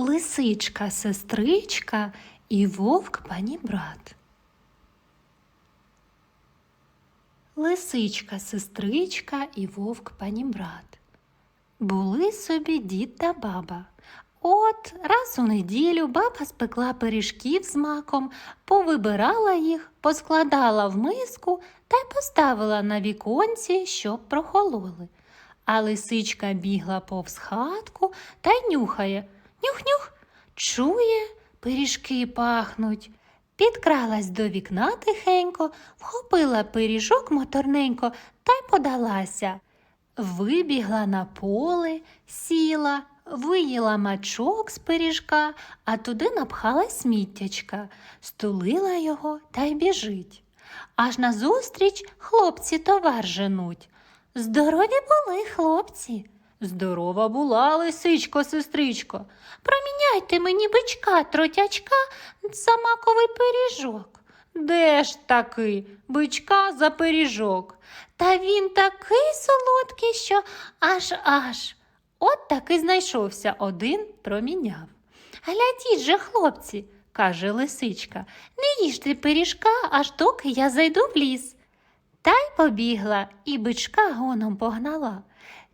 лисичка сестричка і вовк панібрат. Лисичка сестричка і вовк панібрат. Були собі дід та баба. От раз у неділю баба спекла пиріжків з маком, повибирала їх, поскладала в миску та й поставила на віконці, щоб прохололи. А лисичка бігла повз хатку та й нюхає. Нюх-нюх, чує, пиріжки пахнуть. Підкралась до вікна тихенько, вхопила пиріжок моторненько та й подалася. Вибігла на поле, сіла, виїла мачок з пиріжка, а туди напхала сміттячка, стулила його та й біжить. Аж назустріч хлопці товар женуть. Здорові були хлопці. Здорова була, лисичко, сестричко. Проміняйте мені бичка, тротячка за маковий пиріжок. Де ж таки бичка за пиріжок? Та він такий солодкий, що аж аж. От таки знайшовся один проміняв. Глядіть же, хлопці, каже лисичка, не їжте пиріжка, аж доки я зайду в ліс. Та й побігла, і бичка гоном погнала.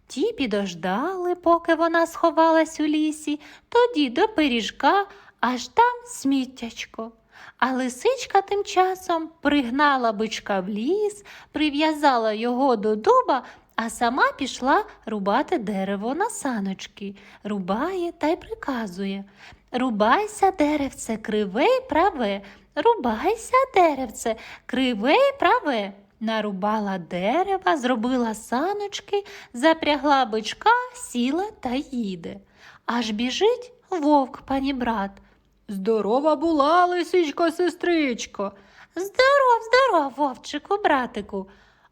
Ті підождали, поки вона сховалась у лісі, тоді до пиріжка, аж там сміттячко. А лисичка тим часом пригнала бичка в ліс, прив'язала його до дуба, а сама пішла рубати дерево на саночки, рубає та й приказує. Рубайся, деревце, криве й праве, рубайся, деревце, криве й праве. Нарубала дерева, зробила саночки, запрягла бичка, сіла та їде. Аж біжить вовк панібрат. Здорова була, лисичко, сестричко. Здоров, здоров, вовчику, братику.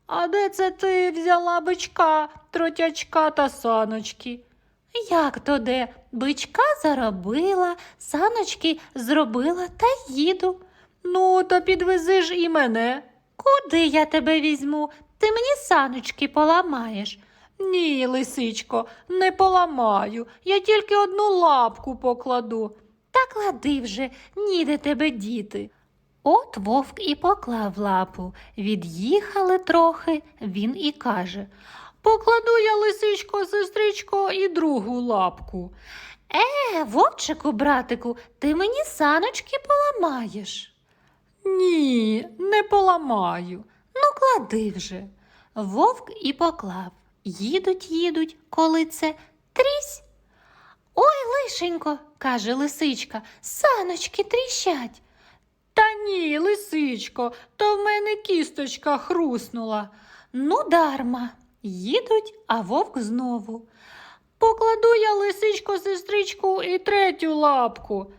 А де це ти взяла бичка, тротячка та саночки? Як то де? Бичка заробила, саночки зробила та їду. Ну, то підвези ж і мене. Куди я тебе візьму? Ти мені саночки поламаєш. Ні, лисичко, не поламаю. Я тільки одну лапку покладу. Та клади вже, ніде тебе діти. От вовк і поклав лапу. Від'їхали трохи, він і каже Покладу я, лисичко, сестричко, і другу лапку. Е, вовчику, братику, ти мені саночки поламаєш. Ні, не поламаю. Ну, клади вже. Вовк і поклав. Їдуть, їдуть, коли це трісь. Ой, лишенько, каже лисичка, саночки тріщать. Та ні, лисичко, то в мене кісточка хруснула. Ну, дарма. Їдуть, а вовк знову. Покладу я, лисичко, сестричку, і третю лапку.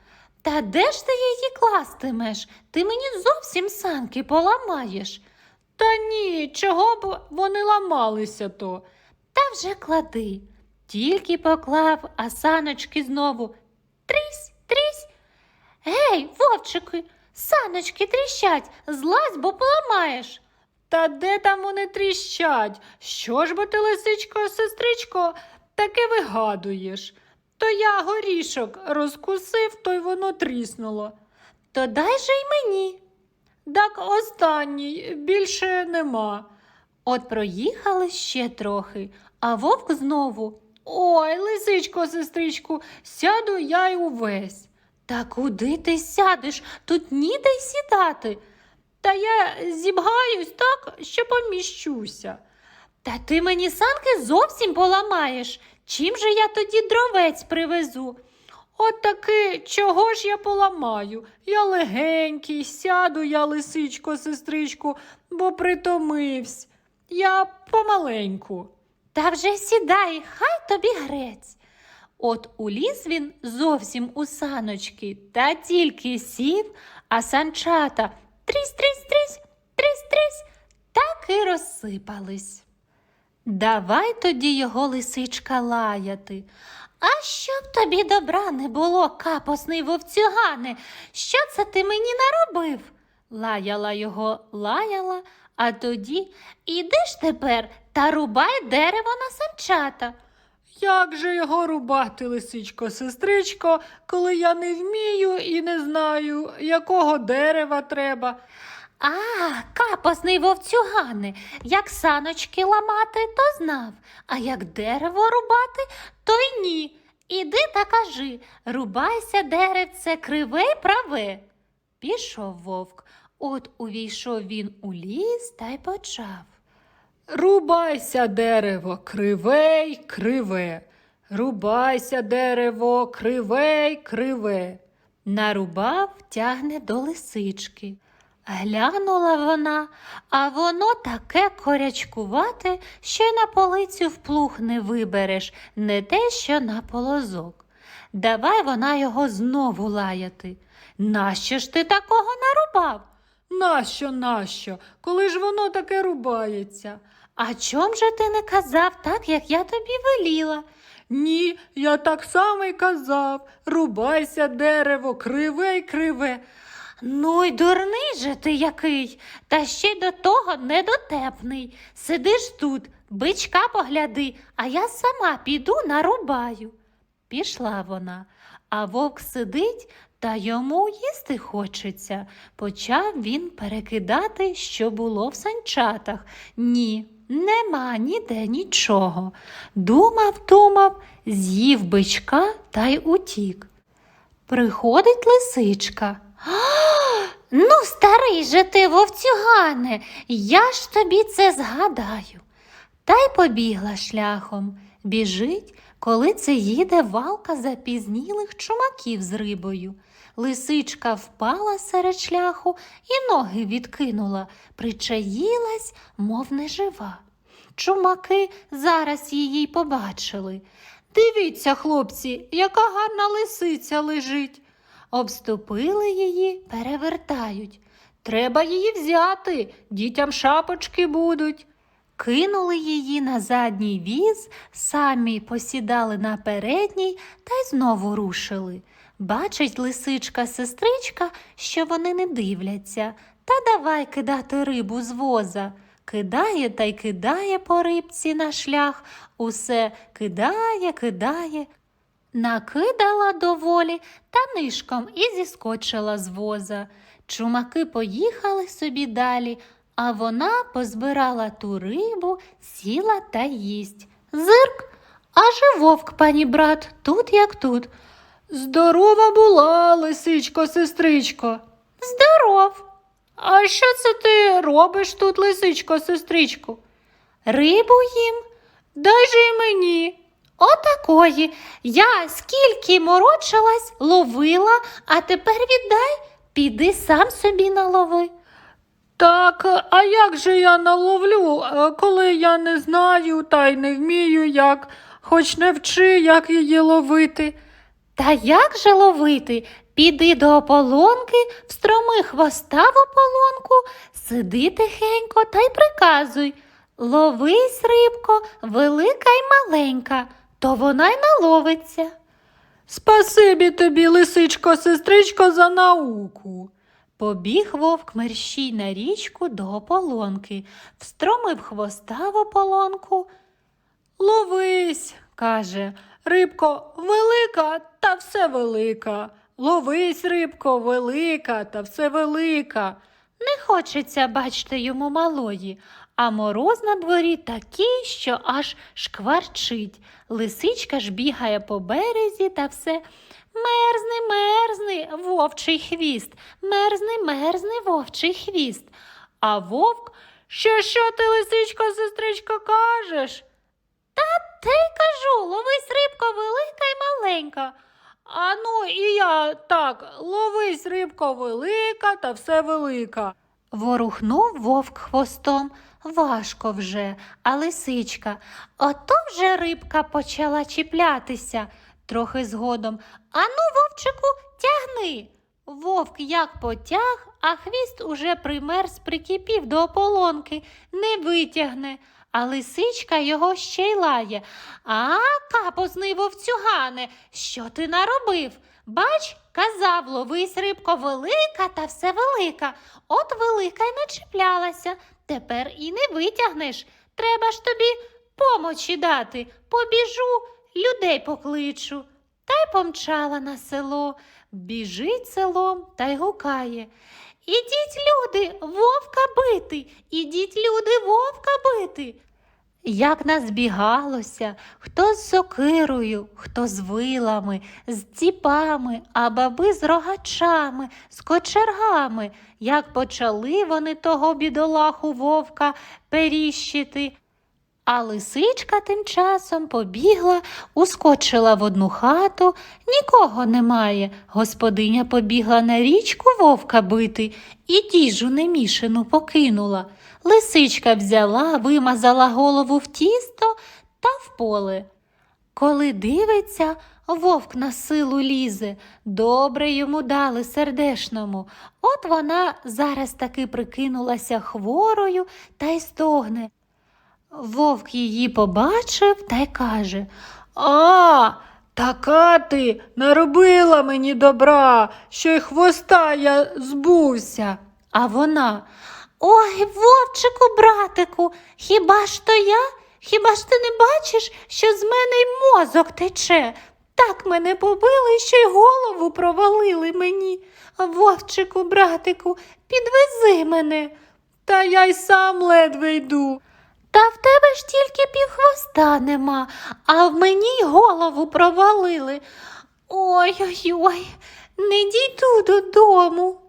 Та де ж ти її кластимеш? Ти мені зовсім санки поламаєш. Та ні, чого б вони ламалися то. Та вже клади. Тільки поклав, а саночки знову трісь, трісь. Гей, вовчики, саночки тріщать, злазь, бо поламаєш. Та де там вони тріщать? Що ж бо ти, лисичко, сестричко, таке вигадуєш? То я горішок розкусив, то й воно тріснуло. То дай же й мені. Так останній, більше нема. От проїхали ще трохи, а вовк знову. Ой, лисичко, сестричку, сяду я й увесь. Та куди ти сядеш? Тут ніде й сідати. Та я зібгаюсь так, що поміщуся. Та ти мені санки зовсім поламаєш. Чим же я тоді дровець привезу? От таки, чого ж я поламаю? Я легенький, сяду я, лисичко, сестричку, бо притомивсь. Я помаленьку. Та вже сідай, хай тобі грець. От уліз він зовсім у саночки, та тільки сів, а санчата трісь-трісь-трісь, трісь-трісь, так і розсипались. Давай тоді його лисичка лаяти. А щоб тобі добра не було, капосний вовцюгане, що це ти мені наробив? Лаяла його, лаяла, а тоді іди ж тепер та рубай дерево на санчата. Як же його рубати, лисичко, сестричко, коли я не вмію і не знаю, якого дерева треба. А, капосний вовцюгане, як саночки ламати, то знав, а як дерево рубати, то й ні. Іди та кажи, рубайся, деревце, криве й праве. Пішов вовк, от увійшов він у ліс та й почав. Рубайся, дерево, криве й криве. Рубайся, дерево, криве й криве. Нарубав, тягне до лисички. Глянула вона, а воно таке корячкувате, що й на полицю в плуг не вибереш, не те, що на полозок. Давай вона його знову лаяти. Нащо ж ти такого нарубав? Нащо, нащо? Коли ж воно таке рубається? А чом же ти не казав так, як я тобі веліла? Ні, я так само й казав. Рубайся, дерево, криве й криве. Ну й дурний же ти який, та ще й до того недотепний. Сидиш тут, бичка погляди, а я сама піду нарубаю. Пішла вона, а вовк сидить, та йому їсти хочеться. Почав він перекидати, що було в санчатах. Ні, нема ніде нічого. Думав, думав, з'їв бичка та й утік. Приходить лисичка. Ну, старий же ти, вовцюгане, я ж тобі це згадаю. Та й побігла шляхом. Біжить, коли це їде валка запізнілих чумаків з рибою. Лисичка впала серед шляху і ноги відкинула, причаїлась, мов нежива. Чумаки зараз її побачили. Дивіться, хлопці, яка гарна лисиця лежить. Обступили її, перевертають. Треба її взяти, дітям шапочки будуть. Кинули її на задній віз, самі посідали на передній та й знову рушили. Бачить лисичка сестричка, що вони не дивляться, та давай кидати рибу з воза. Кидає та й кидає по рибці на шлях, усе кидає, кидає. Накидала доволі та нишком і зіскочила з воза. Чумаки поїхали собі далі, а вона позбирала ту рибу, сіла та їсть. Зирк, аже вовк, пані брат, тут як тут. Здорова була, лисичко, сестричко. Здоров. А що це ти робиш тут, лисичко, сестричко? Рибу їм. Дай же й мені. Отакої. Я скільки морочилась, ловила, а тепер віддай, піди сам собі налови. Так, а як же я наловлю, е, коли я не знаю та й не вмію як, хоч не вчи, як її ловити. Та як же ловити? Піди до ополонки, встроми хвоста в ополонку, сиди тихенько та й приказуй. Ловись, рибко, велика й маленька, то вона й наловиться. Спасибі тобі, лисичко, сестричко, за науку. Побіг вовк мерщій на річку до ополонки, встромив хвоста в ополонку. Ловись, каже, рибко велика та все велика. Ловись, рибко, велика та все велика. Не хочеться бачити йому малої, а мороз на дворі такий, що аж шкварчить. Лисичка ж бігає по березі та все. Мерзни, мерзни, вовчий хвіст, мерзни, мерзни, вовчий хвіст. А вовк, Що, що ти, лисичко, сестричко, кажеш? Та те й кажу, ловись рибко велика й маленька. А ну і я так, ловись, рибко, велика та все велика. Ворухнув вовк хвостом. Важко вже, а лисичка. Ото вже рибка почала чіплятися трохи згодом. Ану, вовчику, тягни. Вовк як потяг, а хвіст уже примерз, прикипів до ополонки, не витягне. А лисичка його ще й лає. А, капосний вовцюгане, що ти наробив? Бач, казав, ловись рибко велика та все велика. От велика й начеплялася. Тепер і не витягнеш. Треба ж тобі помочі дати. Побіжу, людей покличу. Та й помчала на село, біжить селом та й гукає. Ідіть, люди, вовка бити, ідіть, люди, вовка бити. Як нас бігалося, хто з сокирою, хто з вилами, з ціпами, а баби з рогачами, з кочергами, як почали вони того бідолаху вовка періщити. А лисичка тим часом побігла, ускочила в одну хату, нікого немає. Господиня побігла на річку вовка бити і діжу немішану покинула. Лисичка взяла, вимазала голову в тісто та в поле. Коли дивиться, вовк на силу лізе, добре йому дали сердешному. От вона зараз таки прикинулася хворою та й стогне. Вовк її побачив та й каже А, така ти наробила мені добра, що й хвоста я збувся. А вона Ой, вовчику, братику, хіба ж то я? Хіба ж ти не бачиш, що з мене й мозок тече? Так мене побили, що й голову провалили мені. Вовчику, братику, підвези мене. Та я й сам ледве йду. Та в тебе ж тільки півхвоста нема, а в мені й голову провалили. Ой-ой-ой, не дійду додому.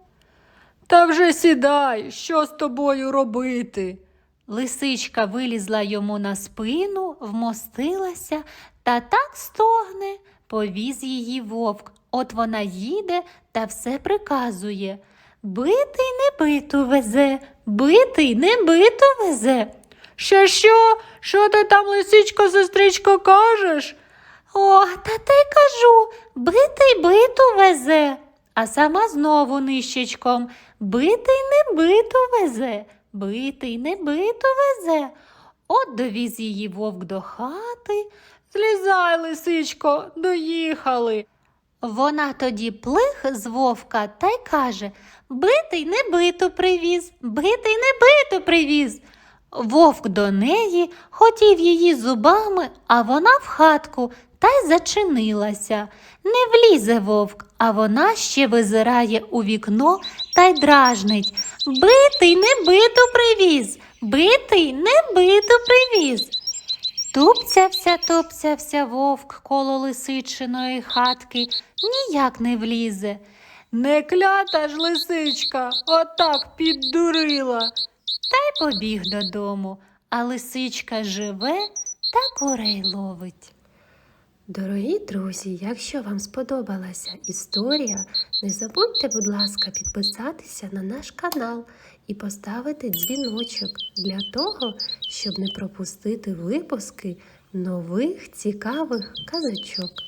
Та вже сідай, що з тобою робити? Лисичка вилізла йому на спину, вмостилася та так стогне, повіз її вовк. От вона їде та все приказує. Битий не биту везе, битий не биту везе. Що, що? Що ти там, лисичко, сестричко, кажеш? О, та й кажу, битий биту везе. А сама знову нищечком битий не биту везе, битий не биту везе. От довіз її вовк до хати. Злізай, лисичко, доїхали. Вона тоді плих з вовка та й каже Битий не биту привіз, битий не биту привіз. Вовк до неї хотів її зубами, а вона в хатку та й зачинилася. Не влізе вовк, а вона ще визирає у вікно та й дражнить. Битий не биту привіз, битий не биту привіз. Тупцявся, тупцявся вовк коло лисичиної хатки, ніяк не влізе. Не клята ж лисичка, отак піддурила. Та й побіг додому, а лисичка живе та курей ловить. Дорогі друзі, якщо вам сподобалася історія, не забудьте, будь ласка, підписатися на наш канал і поставити дзвіночок для того, щоб не пропустити випуски нових цікавих казочок.